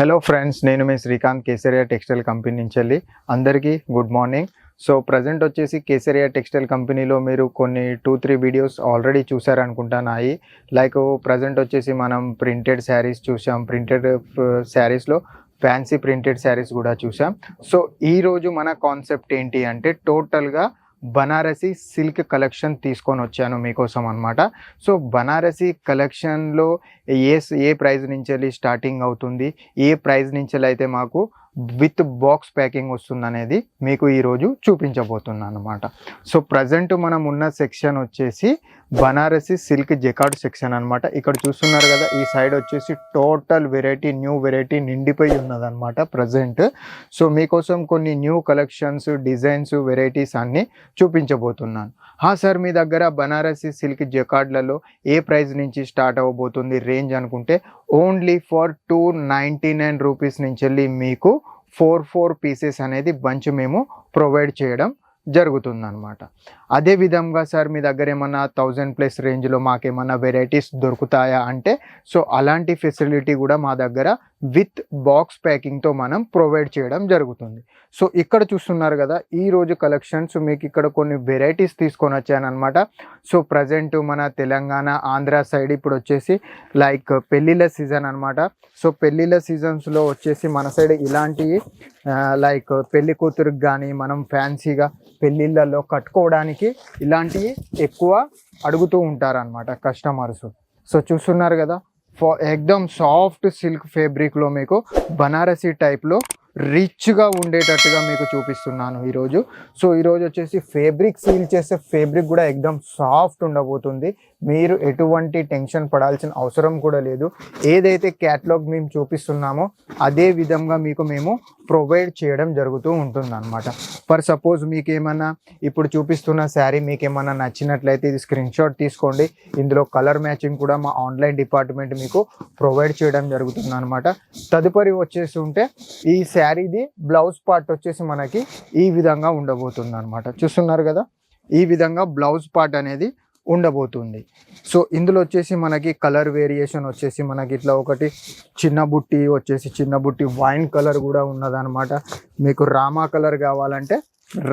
Hello friends నేను మీ Srikanth Kesariya textile company నుంచి వెళ్ళి అందరికీ గుడ్ మార్నింగ్ సో ప్రజెంట్ వచ్చేసి కేసరియా టెక్స్టైల్ కంపెనీలో మీరు కొన్ని టూ త్రీ వీడియోస్ ఆల్రెడీ చూసారనుకుంటున్నాయి లైక్ ప్రజెంట్ వచ్చేసి మనం ప్రింటెడ్ శారీస్ చూసాం ప్రింటెడ్ శారీస్లో ఫ్యాన్సీ ప్రింటెడ్ శారీస్ కూడా చూసాం సో ఈరోజు మన కాన్సెప్ట్ ఏంటి అంటే టోటల్గా బనారసి సిల్క్ కలెక్షన్ తీసుకొని వచ్చాను మీకోసం అనమాట సో బనారసి కలెక్షన్లో ఏ ఏ ప్రైస్ నుంచి స్టార్టింగ్ అవుతుంది? ఏ ప్రైస్ నుంచి వెళ్ళి అయితే మాకు విత్ బాక్స్ ప్యాకింగ్ వస్తుంది అనేది మీకు ఈరోజు చూపించబోతున్నాను అనమాట సో ప్రజెంట్ మనం ఉన్న సెక్షన్ వచ్చేసి బనారసి సిల్క్ జెకార్డ్ సెక్షన్ అనమాట ఇక్కడ చూస్తున్నారు కదా ఈ సైడ్ వచ్చేసి టోటల్ వెరైటీ న్యూ వెరైటీ నిండిపోయి ఉన్నదనమాట ప్రజెంట్. సో మీకోసం కొన్ని న్యూ కలెక్షన్స్ డిజైన్స్ వెరైటీస్ అన్నీ చూపించబోతున్నాను. హా సార్ మీ దగ్గర బనారసి సిల్క్ జెకార్డ్లలో ఏ ప్రైస్ నుంచి స్టార్ట్ అవ్వబోతుంది రేంజ్ అనుకుంటే only for two ninety nine rupees నుంచి వెళ్ళి మీకు ఫోర్ ఫోర్ పీసెస్ అనేది బంచ్ మేము ప్రొవైడ్ చేయడం జరుగుతుందనమాట అదే విధంగా సార్ మీ దగ్గర ఏమన్నా థౌజండ్ ప్లస్ రేంజ్లో మాకేమన్నా వెరైటీస్ దొరుకుతాయా అంటే సో అలాంటి ఫెసిలిటీ కూడా మా దగ్గర విత్ బాక్స్ ప్యాకింగ్తో మనం ప్రొవైడ్ చేయడం జరుగుతుంది. సో ఇక్కడ చూస్తున్నారు కదా ఈ రోజు కలెక్షన్స్ మీకు ఇక్కడ కొన్ని వెరైటీస్ తీసుకొని వచ్చానమాట సో ప్రజెంట్ మన తెలంగాణ ఆంధ్ర సైడ్ ఇప్పుడు వచ్చేసి లైక్ పెళ్ళిళ్ళ సీజన్ అనమాట సో పెళ్ళిళ్ళ సీజన్స్లో వచ్చేసి మన సైడ్ ఇలాంటివి లైక్ పెళ్ళి కూతురికి కానీ మనం ఫ్యాన్సీగా పెళ్ళిళ్ళల్లో కట్టుకోవడానికి ఇలాంటివి ఎక్కువ అడుగుతూ ఉంటారనమాట కస్టమర్స్. సో చూస్తున్నారు కదా ఎక్దమ్ సాఫ్ట్ సిల్క్ ఫ్యాబ్రిక్లో మీకు బనారసీ టైప్లో రిచ్గా ఉండేటట్టుగా మీకు చూపిస్తున్నాను ఈరోజు. సో ఈరోజు వచ్చేసి ఫేబ్రిక్ సీల్ చేసే ఫేబ్రిక్ కూడా ఎక్దమ్ సాఫ్ట్ ఉండబోతుంది. మీరు ఎటువంటి టెన్షన్ పడాల్సిన అవసరం కూడా లేదు. ఏదైతే క్యాటలాగ్ మేము చూపిస్తున్నామో అదే విధంగా మీకు మేము ప్రొవైడ్ చేయడం జరుగుతూ ఉంటుంది అనమాట ఫర్ సపోజ్ మీకు ఏమన్నా ఇప్పుడు చూపిస్తున్న శారీ మీకు ఏమన్నా నచ్చినట్లయితే ఇది స్క్రీన్ షాట్ తీసుకోండి. ఇందులో కలర్ మ్యాచింగ్ కూడా మా ఆన్లైన్ డిపార్ట్మెంట్ మీకు ప్రొవైడ్ చేయడం జరుగుతుంది అనమాట తదుపరి వచ్చేసి ఉంటే ఈ శారీది బ్లౌజ్ పార్ట్ వచ్చేసి మనకి ఈ విధంగా ఉండబోతుంది అనమాట చూస్తున్నారు కదా? ఈ విధంగా బ్లౌజ్ పార్ట్ అనేది ఉండబోతుంది. సో ఇందులో వచ్చేసి మనకి కలర్ వేరియేషన్ వచ్చేసి మనకి ఇట్లా ఒకటి చిన్న బుట్టి వచ్చేసి చిన్న బుట్టి వైన్ కలర్ కూడా ఉన్నదనమాట మీకు రామా కలర్ కావాలంటే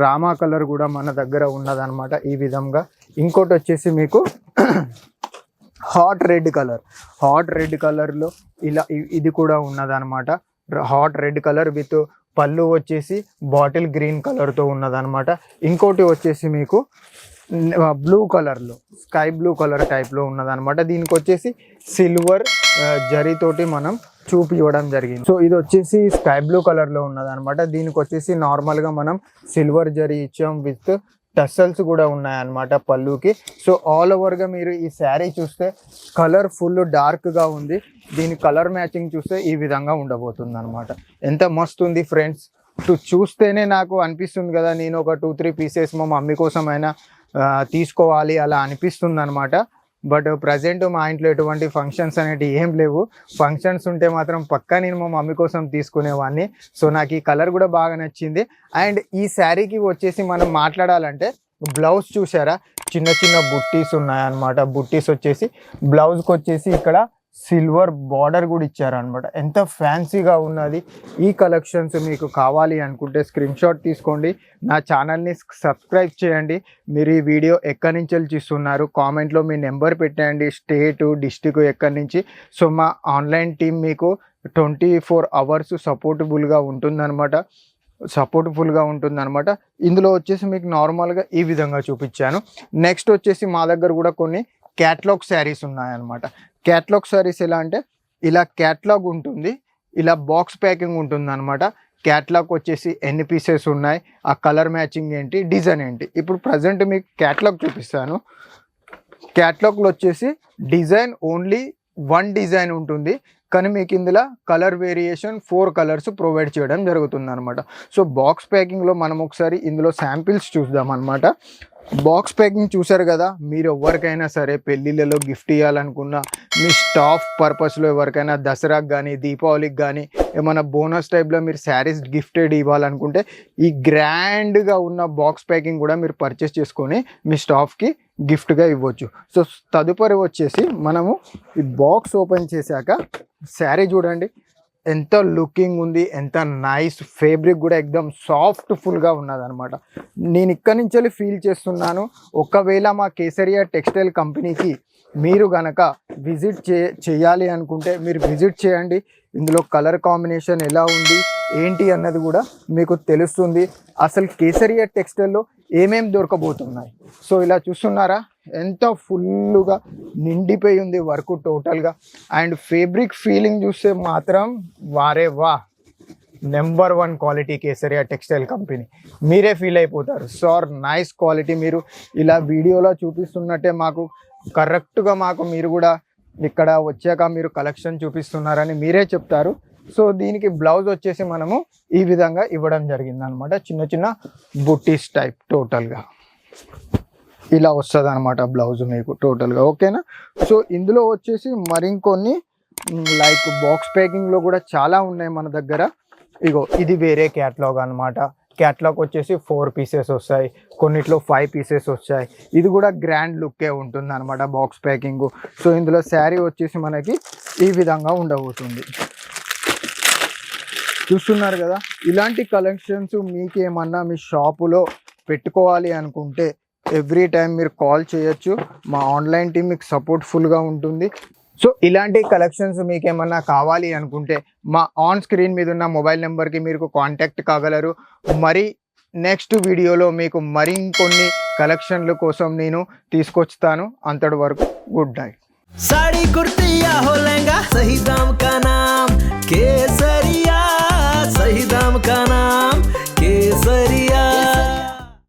రామా కలర్ కూడా మన దగ్గర ఉన్నదనమాట ఈ విధంగా. ఇంకోటి వచ్చేసి మీకు hot red colour hot red కలర్లో ఇలా ఇది కూడా ఉన్నదనమాట హాట్ రెడ్ కలర్ విత్ పళ్ళు వచ్చేసి బాటిల్ గ్రీన్ కలర్తో ఉన్నదనమాట ఇంకోటి వచ్చేసి మీకు బ్లూ కలర్లో స్కై బ్లూ కలర్ టైప్లో ఉన్నదనమాట దీనికి వచ్చేసి సిల్వర్ జరీతోటి మనం చూపివ్వడం జరిగింది. సో ఇది వచ్చేసి స్కై బ్లూ కలర్లో ఉన్నదనమాట దీనికి వచ్చేసి నార్మల్గా మనం సిల్వర్ జరీ ఇచ్చాం విత్ టసల్స్ కూడా ఉన్నాయన్నమాట పళ్ళుకి. సో ఆల్ ఓవర్గా మీరు ఈ శారీ చూస్తే కలర్ ఫుల్ డార్క్గా ఉంది. దీని కలర్ మ్యాచింగ్ చూస్తే ఈ విధంగా ఉండబోతుంది అనమాట ఎంత మస్తు ఉంది ఫ్రెండ్స్ చూస్తేనే నాకు అనిపిస్తుంది కదా నేను ఒక టూ త్రీ పీసెస్ మా మమ్మీ కోసమైనా తీసుకోవాలి అలా అనిపిస్తుంది అనమాట బట్ ప్రజెంట్ మా ఇంట్లో ఎటువంటి ఫంక్షన్స్ అనేవి ఏం లేవు. ఫంక్షన్స్ ఉంటే మాత్రం పక్కా నేను మా మమ్మీ కోసం తీసుకునేవాడిని సో నాకు ఈ కలర్ కూడా బాగా నచ్చింది. అండ్ ఈ శారీకి వచ్చేసి మనం మాట్లాడాలంటే బ్లౌజ్ చూసారా చిన్న చిన్న బుట్టీస్ ఉన్నాయన్నమాట. బుట్టీస్ వచ్చేసి బ్లౌజ్కి వచ్చేసి ఇక్కడ సిల్వర్ బార్డర్ కూడా ఇచ్చారనమాట ఎంత ఫ్యాన్సీగా ఉన్నది. ఈ కలెక్షన్స్ మీకు కావాలి అనుకుంటే స్క్రీన్ షాట్ తీసుకోండి. నా ఛానల్ని సబ్స్క్రైబ్ చేయండి. మీరు ఈ వీడియో ఎక్కడి నుంచి చూస్తున్నారు? కామెంట్లో మీ నెంబర్ పెట్టండి. స్టేట్ డిస్టిక్ ఎక్కడి నుంచి? సో మా ఆన్లైన్ టీం మీకు ట్వంటీ ఫోర్ అవర్స్ సపోర్టబుల్గా ఉంటుందన్నమాట. సపోర్ట్ఫుల్గా ఉంటుందన్నమాట. ఇందులో వచ్చేసి మీకు నార్మల్గా ఈ విధంగా చూపించాను. నెక్స్ట్ వచ్చేసి మా దగ్గర కూడా కొన్ని క్యాట్లాగ్ శారీస్ ఉన్నాయన్నమాట. క్యాట్లాగ్ సారీస్ ఎలా అంటే ఇలా క్యాట్లాగ్ ఉంటుంది ఇలా బాక్స్ ప్యాకింగ్ ఉంటుంది అనమాట క్యాట్లాగ్ వచ్చేసి ఎన్ని పీసెస్ ఉన్నాయి ఆ కలర్ మ్యాచింగ్ ఏంటి డిజైన్ ఏంటి. ఇప్పుడు ప్రజెంట్ మీకు క్యాట్లాగ్ చూపిస్తాను. క్యాట్లాగ్లో వచ్చేసి డిజైన్ ఓన్లీ వన్ డిజైన్ ఉంటుంది. కానీ మీకు ఇందులో colour variation four colours provide చేయడం జరుగుతుంది అనమాట సో బాక్స్ ప్యాకింగ్లో మనం ఒకసారి ఇందులో శాంపిల్స్ చూద్దాం అనమాట బాక్స్ ప్యాకింగ్ చూసారు కదా మీరు ఎవరికైనా సరే పెళ్ళిళ్ళలో గిఫ్ట్ ఇవ్వాలనుకున్నా మీ స్టాఫ్ పర్పస్లో ఎవరికైనా దసరాకి కానీ దీపావళికి కానీ ఏమైనా బోనస్ టైప్లో మీరు శారీస్ గిఫ్టెడ్ ఇవ్వాలనుకుంటే ఈ గ్రాండ్గా ఉన్న బాక్స్ ప్యాకింగ్ కూడా మీరు పర్చేస్ చేసుకొని మీ స్టాఫ్కి గిఫ్ట్గా ఇవ్వచ్చు. సో తదుపరి వచ్చేసి మనము ఈ బాక్స్ ఓపెన్ చేశాక శారీ చూడండి. ఎంత లుకింగ్ ఉంది ఎంత నైస్ ఫేబ్రిక్ కూడా ఎక్దమ్ సాఫ్ట్ ఫుల్గా ఉన్నది అనమాట నేను ఇక్కడి నుంచి ఫీల్ చేస్తున్నాను. ఒకవేళ మా కేసరియా టెక్స్టైల్ కంపెనీకి మీరు గనక విజిట్ చే చేయాలి అనుకుంటే మీరు విజిట్ చేయండి. ఇందులో కలర్ కాంబినేషన్ ఎలా ఉంది ఏంటి అన్నది కూడా మీకు తెలుస్తుంది. అసలు కేసరియా టెక్స్టైల్లో ఏమేం దొరకబోతున్నాయి? సో ఇలా చూస్తున్నారా? ఎంత ఫుల్గా నిండిపోయి ఉంది వర్క్ టోటల్గా. అండ్ ఫేబ్రిక్ ఫీలింగ్ చూస్తే మాత్రం వారే వా number one quality Kesariya textile company. మీరే ఫీల్ అయిపోతారు. సార్ నైస్ క్వాలిటీ మీరు ఇలా వీడియోలో చూపిస్తున్నట్టే మాకు కరెక్ట్గా మాకు మీరు కూడా ఇక్కడ వచ్చాక మీరు కలెక్షన్ చూపిస్తున్నారని మీరే చెప్తారు. సో దీనికి బ్లౌజ్ వచ్చేసి మనము ఈ విధంగా ఇవ్వడం జరిగింది అనమాట చిన్న చిన్న బుట్టీస్ టైప్ టోటల్గా. ఇలా వస్తుంది అనమాట బ్లౌజ్ మీకు టోటల్గా. ఓకేనా? సో ఇందులో వచ్చేసి మరికొన్ని లైక్ బాక్స్ ప్యాకింగ్లో కూడా చాలా ఉన్నాయి మన దగ్గర. ఇగో ఇది వేరే క్యాట్లాగ్ అనమాట. క్యాట్లాగ్ వచ్చేసి ఫోర్ పీసెస్ వస్తాయి. కొన్నిట్లో ఫైవ్ పీసెస్ వస్తాయి. ఇది కూడా గ్రాండ్ లుక్కే ఉంటుంది అనమాట బాక్స్ ప్యాకింగ్. సో ఇందులో శారీ వచ్చేసి మనకి ఈ విధంగా ఉండబోతుంది. చూస్తున్నారు కదా ఇలాంటి కలెక్షన్స్ మీకు ఏమన్నా మీ షాపులో పెట్టుకోవాలి అనుకుంటే ఎవ్రీ టైం మీరు కాల్ చేయొచ్చు. మా ఆన్లైన్ టీం మీకు సపోర్ట్ ఫుల్గా ఉంటుంది. సో ఇలాంటి కలెక్షన్స్ మీకు ఏమన్నా కావాలి అనుకుంటే మా ఆన్ స్క్రీన్ మీద ఉన్న మొబైల్ నెంబర్కి మీరు కాంటాక్ట్ కాగలరు. మరి నెక్స్ట్ వీడియోలో మీకు మరికొన్ని కలెక్షన్ల కోసం నేను తీసుకొస్తాను. అంతటి వరకు గుడ్ నైట్ సాడీ కుర్తియా హో సహీ దామ్ కా నామ్ కేసరియా सही दाम का नाम केसरिया।